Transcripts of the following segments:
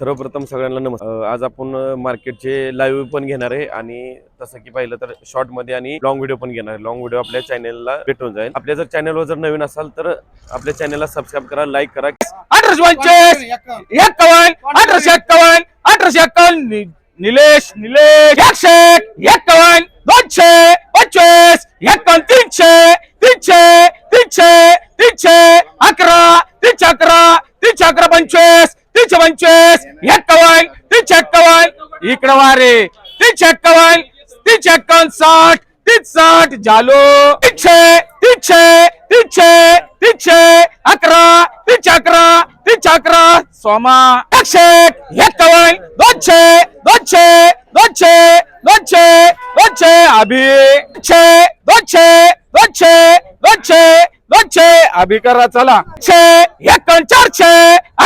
सर्वप्रथम सगळ्यांना नमस्कार. आज आपण मार्केटचे लाईव्ह पण घेणार आहे आणि तसं की पाहिलं तर शॉर्टमध्ये आणि लॉंग व्हिडिओ पण घेणार आहे. लॉंग व्हिडिओ आपल्या चॅनेलला भेटून जाईल. आपल्या जर चॅनेलवर जर नवीन असाल तर आपल्या चॅनेलला सबस्क्राईब करा लाईक करा. अठराशे पंचवीस एक्कावन्न अठराशे एक्कावन्न अठराशे एक्कावन्न निलेश निलेश एकशे एक्कावन्न दोनशे पंचवीस एक्कावन्न तीनशे तीनशे तीनशे तीनशे अकरा तीनशे अकरा तीनशे अकरा पंचवीस तीनशे पंचवीस एक्कावन्न तीनशे एक्कावन्न इकडं वारे तीनशे एक्कावन्न तीनशे एक्कावन्न साठ तीन साठ झालो. तीनशे तीनशे तीनशे तीनशे अकरा तीनशे अकरा तीनशे अकरा. सोमा. एकशे एक्कावन्न दोनशे दोनशे दोनशे दोनशे दोनशे. अभि. दोनशे दोनशे दोनशे दोनशे. दोनशे. अभि करा चला. छे एक्कावन्न चारशे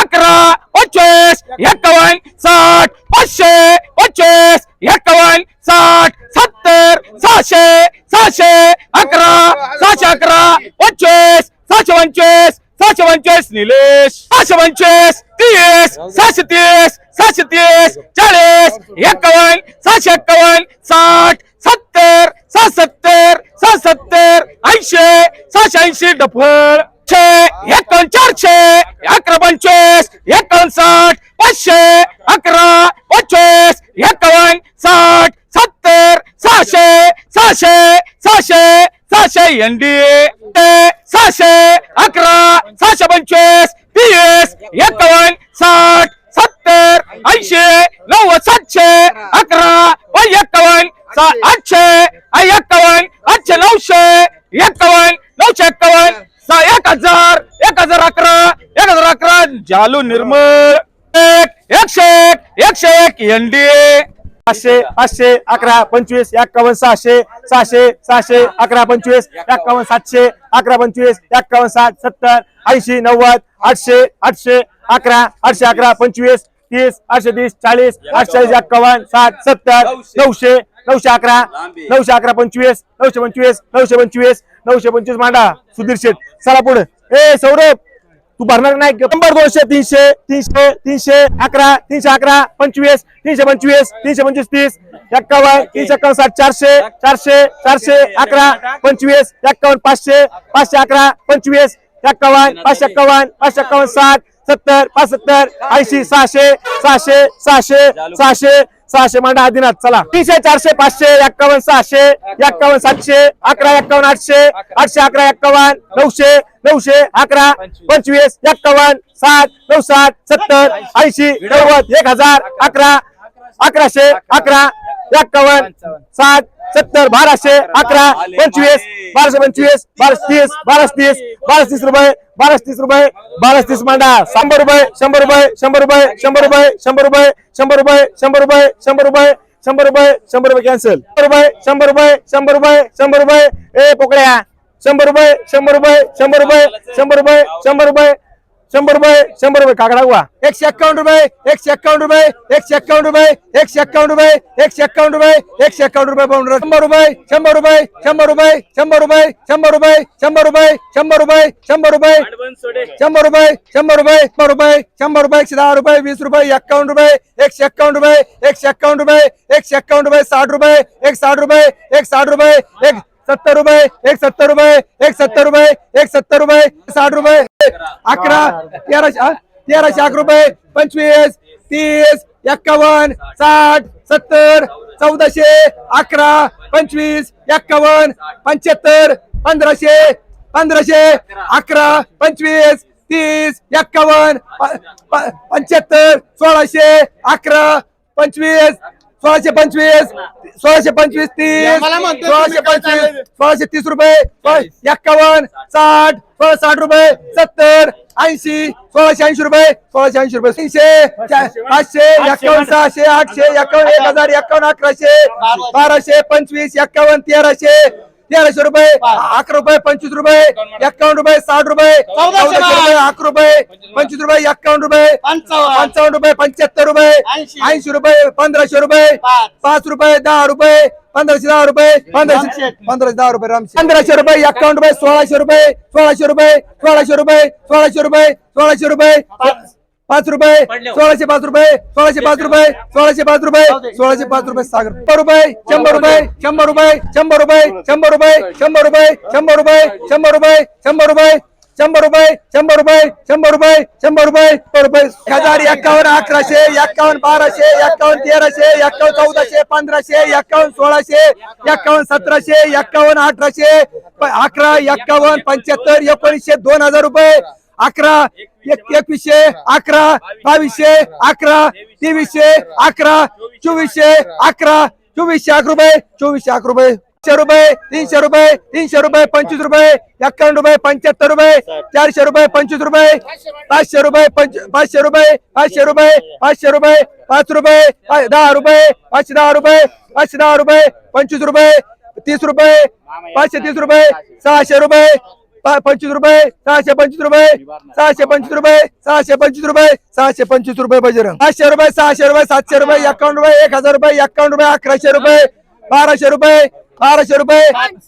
अकरा पंचवीस. एकावन्न साठ. पाचशे पंचवीस. एकावन्न साठ. सत्तर सहाशे. सहाशे अकरा. सहाशे अकरा पंचवीस. सहाशे पंचवीस. सहाशे पंचवीस निलेश. सहाशे पंचवीस तीस. सहाशे तीस सहाशे तीस चाळीस. एकावन्न सहाशे एक्कावन्न साठ सत्तर सहा सत्तर सहा सत्तर ऐंशी. सहाशे ऐंशी डफळ छे एकोण चारशे अकरा पंचवीस एकोणसाठ साठ पाचशे अकरा पंचवीस एकावन्न साठ सत्तर सहाशे सहाशे सहाशे सहाशे एनडी सहाशे अकरा सहाशे पंचवीस तीस एकावन्न साठ सत्तर ऐंशी नव्वद सातशे अकरा व आठशे एकावन्न आठशे नऊशे एकावन्न नऊशे एक्कावन्न एक हजार एक हजार अकरा एक हजार अकरा. जालू निर्मळ. एक एकशे एक एकशे एक एनडीए पाचशे पाचशे अकरा पंचवीस एक्कावन्न सहाशे सहाशे सहाशे अकरा पंचवीस एक्कावन्न सातशे अकरा पंचवीस एक्कावन्न साठ सत्तर ऐंशी नव्वद आठशे आठशे अकरा आठशे अकरा पंचवीस तीस आठशे तीस चाळीस आठशे एक्कावन्न साठ सत्तर नऊशे नऊशे अकरा नऊशे अकरा पंचवीस नऊशे पंचवीस नऊशे पंचवीस नऊशे पंचवीस मांडा. सुधीर शेठ चला पुढे. ए सौरभ तू भरणार नाही नंबर दोनशे तीनशे तीनशे तीनशे अकरा तीनशे अकरा पंचवीस तीनशे पंचवीस तीनशे पंचवीस तीस एक्कावन्न तीनशे एक्कावन्न साठ चारशे चारशे चारशे अकरा पंचवीस एक्कावन्न पाचशे पाचशे अकरा पंचवीस एक्कावन्न पाचशे एक्कावन्न पाचशे एक्कावन्न साठ सत्तर पाच सत्तर ऐंशी सहाशे सहाशे सहाशे सहाशे सहाशे मांडा आदिनाथ चला. तीनशे चारशे पाचशे एक्कावन्न सहाशे एक्कावन्न सातशे अकरा एक्कावन्न आठशे आठशे अकरा एक्कावन्न नऊशे नऊशे अकरा पंचवीस एक्कावन्न सात नऊ सात सत्तर ऐंशी नव्वद एक हजार अकरा अकराशे अकरा एक्कावन्न साठ सत्तर बाराशे अकरा पंचवीस बाराशे पंचवीस बाराशे तीस बाराशे तीस बाराशे तीस रुपये बाराशे तीस रुपये बाराशे तीस मांडा शंभर रुपये शंभर रुपये शंभर रुपये शंभर रुपये शंभर रुपये शंभर रुपये शंभर रुपये शंभर रुपये शंभर रुपये शंभर रुपये कॅन्सल शंभर रुपये शंभर रुपये शंभर रुपये शंभर रुपये ए पोकड्या शंभर रुपये शंभर रुपये शंभर रुपये शंभर रुपये शंभर रुपये शंभर रुपये शंभर रुपये काकडा हुआ एकशे एक्कावन्न रुपये एकशे एक्कावन्न रुपये एकशे एक्कावन्न रुपये एकशे एक्कावन्न रुपये एकशे एक्कावन्न रुपये एकशे एक्कावन्न रुपये पाऊंड शंभर रुपये शंभर रुपये शंभर रुपये शंभर रुपये शंभर रुपये शंभर रुपये शंभर रुपये शंभर रुपये शंभर रुपये शंभर रुपये शंभर रुपये शंभर रुपये एकशे दहा रुपये वीस रुपये एक्कावन्न रुपये एकशे एक्कावन्न रुपये एकशे एक्कावन्न रुपये एकशे एक्कावन्न रुपये साठ रुपये एक साठ रुपये एक साठ रुपये एक सत्तर रुपये एक सत्तर रुपये एक सत्तर रुपये एक सत्तर रुपये साठ रुपये अकरा तेराशे तेराशे अकरा रुपये पंचवीस तीस एक्कावन्न साठ सत्तर चौदाशे अकरा पंचवीस एक्कावन्न पंच्याहत्तर पंधराशे पंधराशे अकरा पंचवीस तीस एक्कावन्न प- पंच्याहत्तर सोळाशे अकरा पंचवीस सोळाशे पंचवीस सोळाशे पंचवीस तीस सोळाशे पंचवीस सोळाशे तीस रुपये एक्कावन्न साठ सोळा साठ रुपये सत्तर ऐंशी सोळाशे ऐंशी रुपये सोळाशे ऐंशी रुपये तीनशे पाचशे एक्कावन्न सहाशे आठशे एक्कावन्न एक हजार एक्कावन्न अकराशे बाराशे पंचवीस एक्कावन्न तेराशे तेराशे रुपये अकरा रुपये पंचवीस रुपये एक्कावन्न रुपये. साठ रुपये चौदाशे रुपये. अकरा रुपये पंचवीस रुपये. एक्कावन्न रुपये पंचावन्न. रुपये पंच्याहत्तर रुपये ऐंशी. रुपये पंधराशे रुपये पाच. रुपये दहा रुपये पंधराशे दहा रुपये पंधराशे पंधराशे दहा रुपये रामशे पंधराशे रुपये एक्कावन्न रुपये सोळाशे रुपये सोळाशे रुपये सोळाशे रुपये सोळाशे रुपये सोळाशे रुपये पाच रुपये सोळाशे पाच रुपये सोळाशे पाच रुपये सोळाशे पाच रुपये सोळाशे पाच रुपये सागर रुपये शंभर रुपये शंभर रुपये शंभर रुपये शंभर रुपये शंभर रुपये शंभर रुपये शंभर रुपये शंभर रुपये शंभर रुपये शंभर रुपये शंभर रुपये शंभर रुपये रुपये हजार एक्कावन्न अकराशे एक्कावन्न बाराशे एक्कावन्न तेराशे एक्कावन्न चौदाशे पंधराशे एक्कावन्न सोळाशे एक्कावन्न सतराशे एक्कावन्न अठराशे अकरा एक्कावन्न पंच्याहत्तर एकोणीसशे दोन हजार रुपये अकरा एक एकवीसशे अकरा बावीसशे अकरा तेवीसशे अकरा चोवीसशे अकरा चोवीसशे अकरा रुपये चोवीसशे अकरा रुपये रुपये तीनशे रुपये तीनशे रुपये पंचवीस रुपये एक्कावन्न रुपये पंच्याहत्तर रुपये चारशे रुपये पंचवीस रुपये पाचशे रुपये पंच पाचशे रुपये पाचशे रुपये पाचशे रुपये पाच रुपये दहा रुपये पाचशे दहा रुपये पाचशे दहा रुपये पंचवीस रुपये तीस रुपये पाचशे तीस रुपये सहाशे रुपये पंचवीस रुपये सहाशे पंचवीस रुपये सहाशे पंचवीस रुपये सहाशे पंचवीस रुपये सहाशे पंचवीस रुपये बजरंग. पाचशे रुपये सहाशे रुपये सातशे रुपये एक्कावन्न रुपये एक हजार रुपये एक्कावन्न रुपये अकराशे रुपये बाराशे रुपये बाराशे रुपये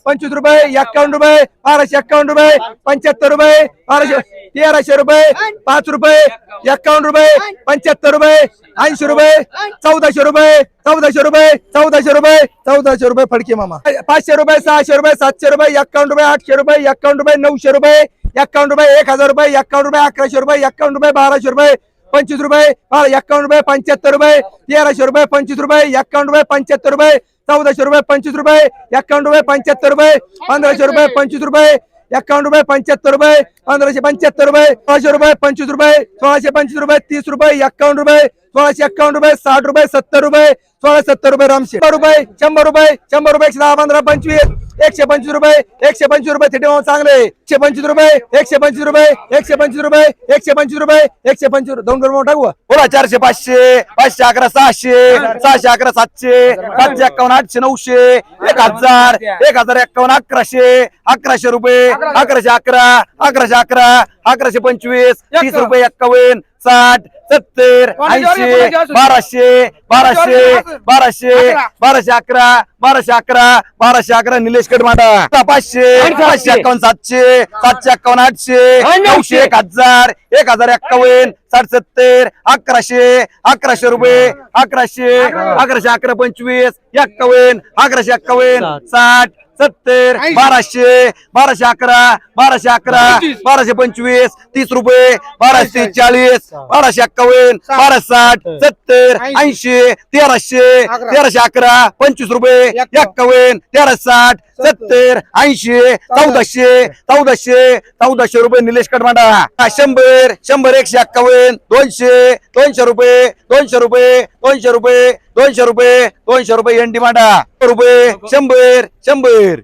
पंचवीस रुपये एक्कावन्न रुपये बाराशे एक्कावन्न रुपये पंच्याहत्तर रुपये बाराशे तेराशे रुपये पाच रुपये एक्कावन्न रुपये पंच्याहत्तर रुपये ऐंशी रुपये चौदाशे रुपये चौदाशे रुपये चौदाशे रुपये चौदाशे रुपये फडके मामा पाचशे रुपये सहाशे रुपये सातशे रुपये एक्कावन्न रुपये आठशे रुपये एक्कावन्न रुपये नऊशे रुपये एक्कावन्न रुपये एक हजार रुपये एक्कावन्न रुपये अकराशे रुपये एक्कावन्न रुपये बाराशे रुपये पंचवीस रुपये बारा एक्कावन्न रुपये पंच्याहत्तर रुपये तेराशे रुपये पंचवीस रुपये एक्कावन्न रुपये पंच्याहत्तर रुपये चौदाशे रुपये पंचवीस रुपये एक्कावन्न रुपये पंच्याहत्तर रुपये पंधराशे रुपये पंचवीस रुपये एक्कावन्न रुपये पंच्याहत्तर रुपये पंधराशे पंच्याहत्तर रुपये सोळाशे रुपये पंचवीस रुपये सोळाशे पंचवीस रुपये तीस रुपये एक्कावन्न रुपये सोळाशे एक्कावन्न रुपये साठ रुपये सत्तर रुपये सोळा सत्तर रुपये रामशे रुपये शंभर रुपये शंभर रुपये एकशे दहा पंधरा पंचवीस एकशे पंचवीस रुपये एकशे पंचवीस रुपये थिटे चांगले. एकशे पंचवीस रुपये एकशे पंचवीस रुपये एकशे पंचवीस रुपये एकशे पंचवीस रुपये एकशे पंचवीस दोन रुपये टाकू बोला चारशे पाचशे पाचशे अकरा सहाशे सहाशे अकरा सातशे सातशे एक्कावन्न आठशे नऊशे एक हजार एक हजार एक्कावन्न अकराशे अकराशे रुपये अकराशे अकरा अकराशे अकरा अकराशे पंचवीस तीस रुपये एक्कावन्न साठ सत्तर ऐंशी बाराशे बाराशे बाराशे बाराशे अकरा बाराशे अकरा बाराशे अकरा निलेश कडमाडा. पाचशे पाचशे एक्कावन्न सातशे सातशे एक्कावन्न आठशे. नऊशे. एक हजार एक हजार एक्कावन्न साठ सत्तर अकराशे अकराशे रुपये अकराशे अकराशे अकरा पंचवीस एक्कावन्न अकराशे एक्कावन्न साठ सत्तर बाराशे बाराशे अकरा बाराशे अकरा बाराशे पंचवीस तीस रुपये बाराशे चाळीस बाराशे एक्कावन्न बाराशे साठ सत्तर ऐंशी. तेराशे तेराशे अकरा पंचवीस रुपये एक्कावन्न तेराशे साठ सत्तर ऐंशी चौदाशे चौदाशे चौदाशे रुपये निलेश कडमांडा. शंभर शंभर एकशे एक्कावन्न दोनशे दोनशे रुपये दोनशे रुपये दोनशे रुपये दोनशे रुपये दोनशे रुपये एंडी मांडा. रुपये शंभर शंभर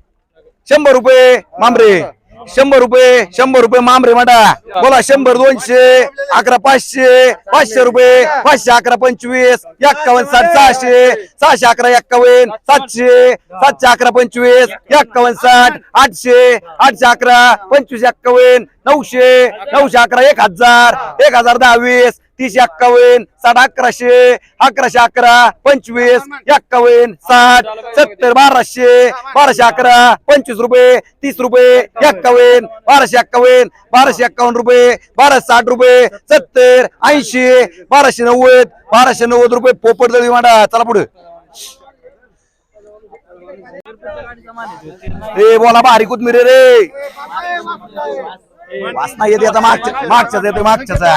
शंभर रुपये मामरे शंभर रुपये शंभर रुपये मामरे मांडा. बोला शंभर दोनशे अकरा पाचशे पाचशे रुपये पाचशे अकरा पंचवीस एक्कावन्न साठ सहाशे सहाशे अकरा एक्कावन्न सातशे सातशे अकरा पंचवीस एक्कावन्न साठ आठशे आठशे अकरा पंचवीस एक्कावन्न नऊशे नऊशे अकरा एक हजार एक हजार दहावीस तीस एक्कावन्न साठ अकराशे अकराशे अकरा पंचवीस एक्कावन्न साठ सत्तर बाराशे बाराशे अकरा पंचवीस रुपये तीस रुपये एक्कावन्न बाराशे एक्कावन्न बाराशे एक्कावन्न रुपये बाराशे साठ रुपये सत्तर ऐंशी बाराशे नव्वद बाराशे नव्वद रुपये पोपट दळी मांडा. चला पुढे. ए बोला भारी कोथमिरे रे. वासना येते आता मागच्या मागच्याच येते मागच्याचा.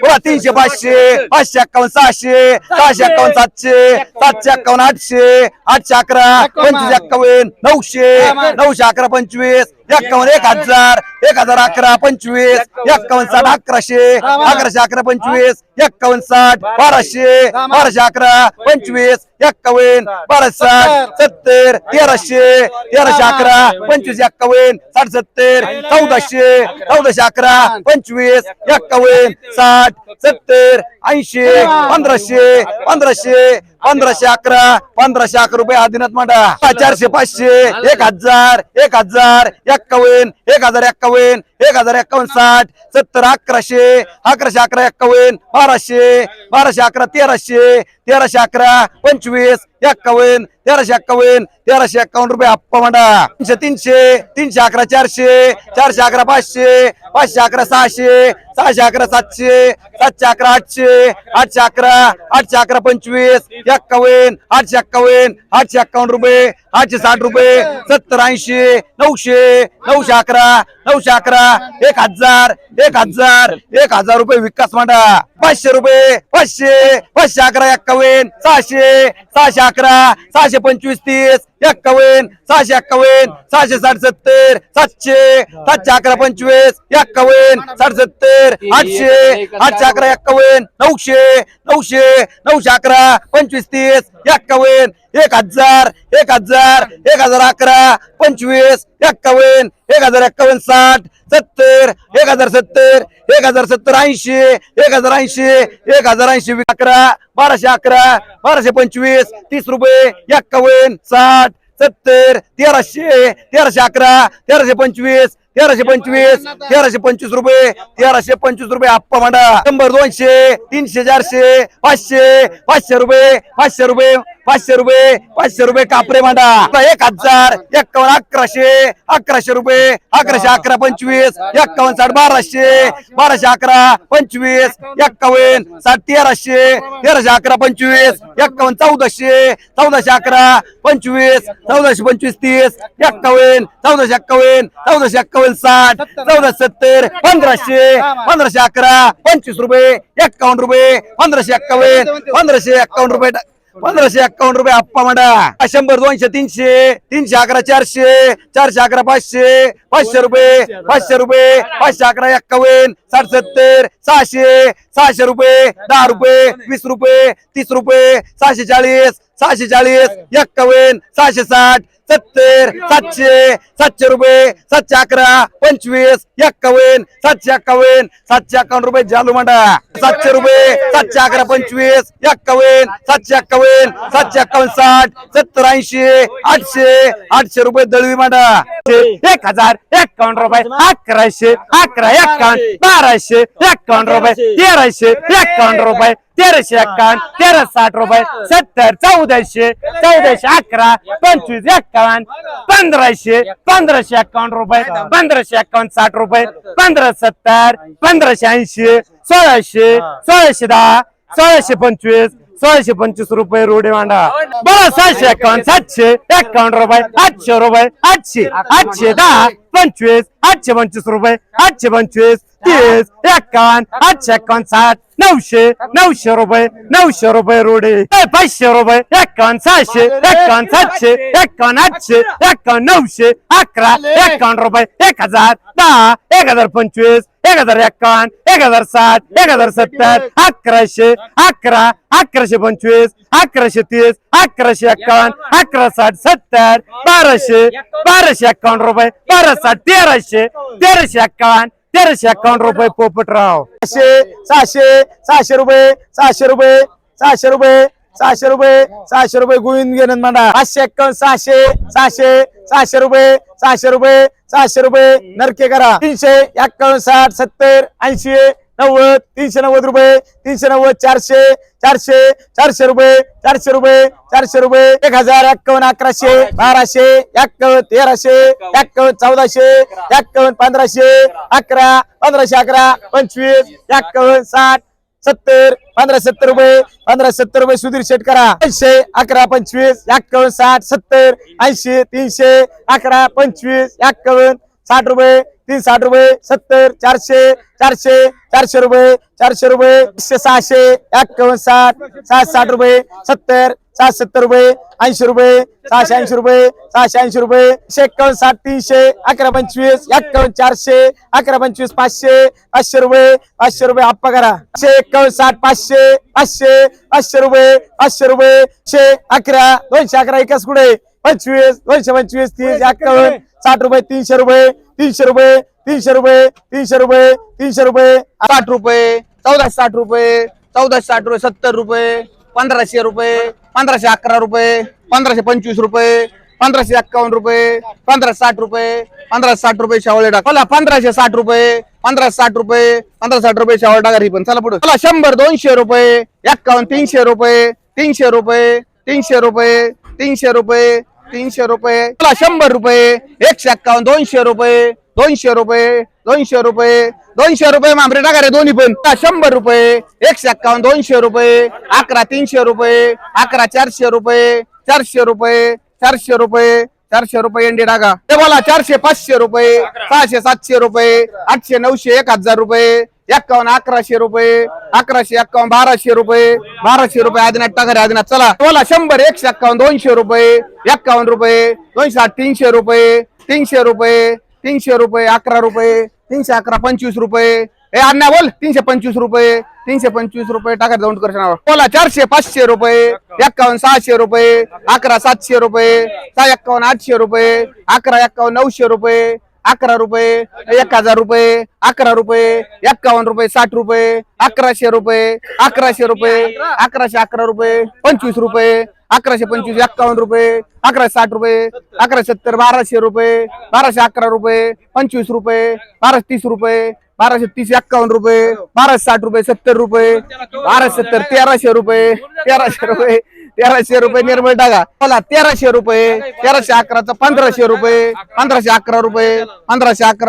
बोला तीनशे पाचशे पाचशे एक्कावन्न सहाशे सहाशे. एक्कावन्न सातशे सातशे एक्कावन्न आठशे आठशे अकरा पंचवीस एक्कावन्न नऊशे नऊशे अकरा पंचवीस एक्कावन्न एक हजार एक हजार अकरा पंचवीस एक्कावन्न साठ अकराशे अकराशे अकरा पंचवीस एक्कावन्न साठ बाराशे बाराशे अकरा पंचवीस एक्कावन्न बाराशे साठ सत्तर तेराशे तेराशे अकरा पंचवीस एक्कावन्न साठ सत्तर चौदाशे चौदाशे अकरा पंचवीस एक्कावन्न साठ सत्तर ऐंशी पंधराशे पंधराशे पंधराशे अकरा पंधराशे अकरा रुपये आदिनाथ मांडा. चारशे पाचशे एक हजार एक हजार एक्कावन्न एक हजार एक्कावन्न एक हजार एक्कावन्न साठ सत्तर अकराशे अकराशे अकरा एक्कावन्न बाराशे बाराशे अकरा तेराशे तेराशे अकरा पंचवीस एक्कावन्न तेराशे एक्कावन्न तेराशे एक्कावन्न रुपये आप्पा मांडा तीनशे तीनशे तीनशे अकरा चारशे चारशे अकरा पाचशे पाचशे अकरा सहाशे सहाशे अकरा सातशे सातशे अकरा आठशे आठशे अकरा आठशे अकरा पंचवीस एक्कावन्न आठशे एक्कावन्न आठशे एक्कावन्न रुपये आठशे साठ रुपये सत्तर ऐंशी नऊशे नऊशे अकरा नऊशे अकरा एक हजार एक हजार एक हजार रुपये विकास मांडा पाचशे रुपये पाचशे पाचशे अकरा एक्कावन्न सहाशे सहाशे अकरा सहाशे पंचवीस तीस एक्कावन्न सहाशे एक्कावन्न सहाशे साठ सत्तर सातशे सातशे अकरा पंचवीस एक्कावन्न साठ सत्तर आठशे आठशे अकरा एक्कावन्न नऊशे नऊशे नऊशे अकरा पंचवीस तीस एक्कावन्न एक हजार एक हजार एक हजार अकरा पंचवीस एक्कावन्न एक हजार एक्कावन्न साठ सत्तर एक हजार सत्तर एक हजार सत्तर ऐंशी एक हजार ऐंशी एक हजार ऐंशी अकरा बाराशे अकरा बाराशे पंचवीस तीस रुपये एक्कावन्न साठ सत्तर तेराशे तेराशे अकरा तेराशे पंचवीस तेराशे पंचवीस तेराशे पंचवीस रुपये तेराशे पंचवीस रुपये आप्पा मांडा शंभर दोनशे तीनशे चारशे पाचशे पाचशे रुपये पाचशे रुपये. पाचशे रुपये पाचशे रुपये कापरे मांडा. एक हजार एक्कावन्न अकराशे अकराशे रुपये अकराशे अकरा पंचवीस एक्कावन्न साठ बाराशे बाराशे अकरा पंचवीस एक्कावन्न साठ तेराशे तेराशे अकरा पंचवीस एक्कावन्न चौदाशे चौदाशे अकरा पंचवीस चौदाशे पंचवीस तीस एक्कावन्न चौदाशे एक्कावन्न चौदाशे एक्कावन्न साठ चौदाशे सत्तर पंधराशे पंधराशे अकरा पंचवीस रुपये एक्कावन्न रुपये पंधराशे एक्कावन्न पंधराशे एक्कावन्न रुपये. पंधराशे एक्कावन्न रुपये आप्पा मांडा. शंभर दोनशे तीनशे तीनशे अकरा चारशे चारशे अकरा पाचशे पाचशे रुपये पाचशे रुपये पाचशे अकरा एक्कावन्न साठ सत्तर सहाशे सहाशे रुपये दहा रुपये वीस रुपये तीस रुपये सहाशे चाळीस सहाशे चाळीस एक्कावन्न सहाशे साठ सत्तर सातशे सातशे रुपये सातशे अकरा पंचवीस एक्कावन्न सातशे एक्कावन्न सातशे एक्कावन्न रुपये जालू मांडा. सातशे रुपये सातशे अकरा पंचवीस एक्कावन्न सातशे एक्कावन्न सातशे एक्कावन्न साठ सत्तर ऐंशी आठशे आठशे रुपये दळवी मांडा. एक हजार एक्कावन्न रुपये अकराशे अकरा एक्कावन्न बाराशे एक्कावन्न रुपये तेराशे एक्कावन्न रुपये तेराशे एक्कावन्न तेरा साठ रुपये सत्तर चौदाशे चौदाशे अकरा पंचवीस एक्कावन्न पंधराशे पंधराशे एक्कावन्न रुपये पंधराशे एक्कावन्न साठ रुपये पंधरा सत्तर पंधराशे ऐंशी सोळाशे सोळाशे दहा सोळाशे पंचवीस सोळाशे पंचवीस रुपये रोडे मांडा. बरं सहाशे एक्कावन्न सातशे एक्कावन्न रुपये आठशे रुपये आठशे आठशे दहा पंचवीस आठशे पंचवीस रुपये आठशे पंचवीस तीस एक्कावन्न आठशे एक्कावन्न साठ नऊशे नऊशे रुपये नऊशे रुपये रोडे. पाचशे रुपये एक्कावन्न सहाशे एक्कावन्न सातशे एक्कावन्न आठशे एक्कावन्न नऊशे अकरा एक्कावन्न रुपये एक हजार दहा एक हजार पंचवीस एक हजार एक्कावन्न एक हजार साठ एक हजार सत्तर अकराशे अकरा अकराशे पंचवीस अकराशे तीस अकराशे एक्कावन्न अकरा साठ सत्तर बाराशे बाराशे एक्कावन्न रुपये बारा साठ तेराशे तेराशे एक्कावन्न तेराशे एक्कावन्न रुपये पोपटराव. सहाशे सहाशे सहाशे रुपये सहाशे रुपये सहाशे रुपये सहाशे रुपये सहाशे रुपये गोविंद गेनंद मांडा. पाचशे एक्कावन्न सहाशे सहाशे सहाशे रुपये सहाशे रुपये सहाशे रुपये नरके करा. तीनशे एक्कावन्न साठ सत्तर ऐंशी नव्वद तीनशे नव्वद रुपये तीनशे नव्वद चारशे चारशे चारशे रुपये चारशे रुपये चारशे रुपये एक हजार एक्कावन्न अकराशे बाराशे एक्कावन्न तेराशे एक्कावन्न चौदाशे एक्कावन्न पंधराशे अकरा पंधराशे अकरा पंचवीस एक्कावन्न साठ सत्तर पंधरा सत्तर रुपये पंधरा सत्तर रुपये सुधीर शेट करा. ऐंशी अकरा पंचवीस एक्कावन्न साठ सत्तर ऐंशी तीनशे अकरा पंचवीस एक्कावन्न साठ रुपये तीन साठ रुपये सत्तर चारशे चारशे चारशे रुपये चारशे रुपये पाचशे सहाशे एक्कावन्न साठ साठ साठ रुपये सत्तर साठ सत्तर रुपये ऐंशी रुपये सहाशे ऐंशी रुपये सहाशे ऐंशी रुपये एकशे एक्कावन्न साठ तीनशे अकरा पंचवीस एक्कावन्न चारशे अकरा पंचवीस पाचशे पाचशे रुपये पाचशे रुपये आप्पा करा. एकशे एक्कावन्न साठ पाचशे पाचशे पाचशे रुपये पाचशे रुपये एकशे अकरा दोनशे अकरा एकाच कुठे? पंचवीस दोनशे पंचवीस तीस एक्कावन्न साठ रुपये तीनशे रुपये तीनशे रुपये तीनशे रुपये तीनशे रुपये तीनशे रुपये. साठ रुपये चौदाशे साठ रुपये चौदाशे साठ रुपये सत्तर रुपये पंधराशे रुपये पंधराशे अकरा रुपये पंधराशे पंचवीस रुपये पंधराशे एक्कावन्न रुपये पंधराशे साठ रुपये पंधराशे साठ रुपये शावळे टाका चला पंधराशे साठ रुपये पंधराशे साठ रुपये पंधरा साठ रुपये शावळ टाका ही पण. चला पुढे. चला शंभर दोनशे रुपये एक्कावन्न तीनशे रुपये तीनशे रुपये तीनशे रुपये तीनशे रुपये तीनशे रुपये तुला शंभर रुपये एकशे एक्कावन्न दोनशे रुपये दोनशे रुपये दोनशे रुपये दोनशे रुपये मांबरे टाका रे दोन्ही पण. शंभर रुपये एकशे एक्कावन्न दोनशे रुपये अकरा तीनशे रुपये अकरा चारशे रुपये चारशे रुपये चारशे रुपये चारशे रुपये एंडी टाका. ते बोला चारशे पाचशे रुपये सहाशे सातशे रुपये आठशे नऊशे एक हजार रुपये एक्कावन्न अकराशे रुपये अकराशे एक्कावन्न बाराशे रुपये बाराशे रुपये आदिनाथ टाका रे आदिनाथ चला. बोला शंभर एकशे एक्कावन्न दोनशे रुपये एक्कावन्न रुपये दोनशे आठ तीनशे रुपये तीनशे रुपये तीनशे रुपये अकरा रुपये तीनशे अकरा पंचवीस रुपये. हे अण्णा बोल तीनशे पंचवीस रुपये तीनशे पंचवीस रुपये टाका दौंड कर बोला चारशे पाचशे रुपये एक्कावन्न सहाशे रुपये अकरा सातशे रुपये सहा एक्कावन्न आठशे रुपये अकरा एक्कावन्न नऊशे रुपये अकरा रुपये एक हजार रुपये अकरा रुपये एक्कावन्न रुपये साठ रुपये अकराशे रुपये अकराशे रुपये अकराशे अकरा रुपये पंचवीस रुपये अकराशे पंचवीस एक्कावन्न रुपये अकराशे साठ रुपये अकराशे सत्तर बाराशे रुपये बाराशे अकरा रुपये पंचवीस रुपये बाराशे तीस रुपये बाराशे तीस एक्कावन्न रुपये बाराशे साठ रुपये सत्तर रुपये बाराशे सत्तर तेराशे रुपये तेराशे रुपये तेराशे रुपये निर्मळ टाका बोला तेराशे रुपये तेराशे अकराचा पंधराशे रुपये पंधराशे अकरा रुपये पंधराशे अकरा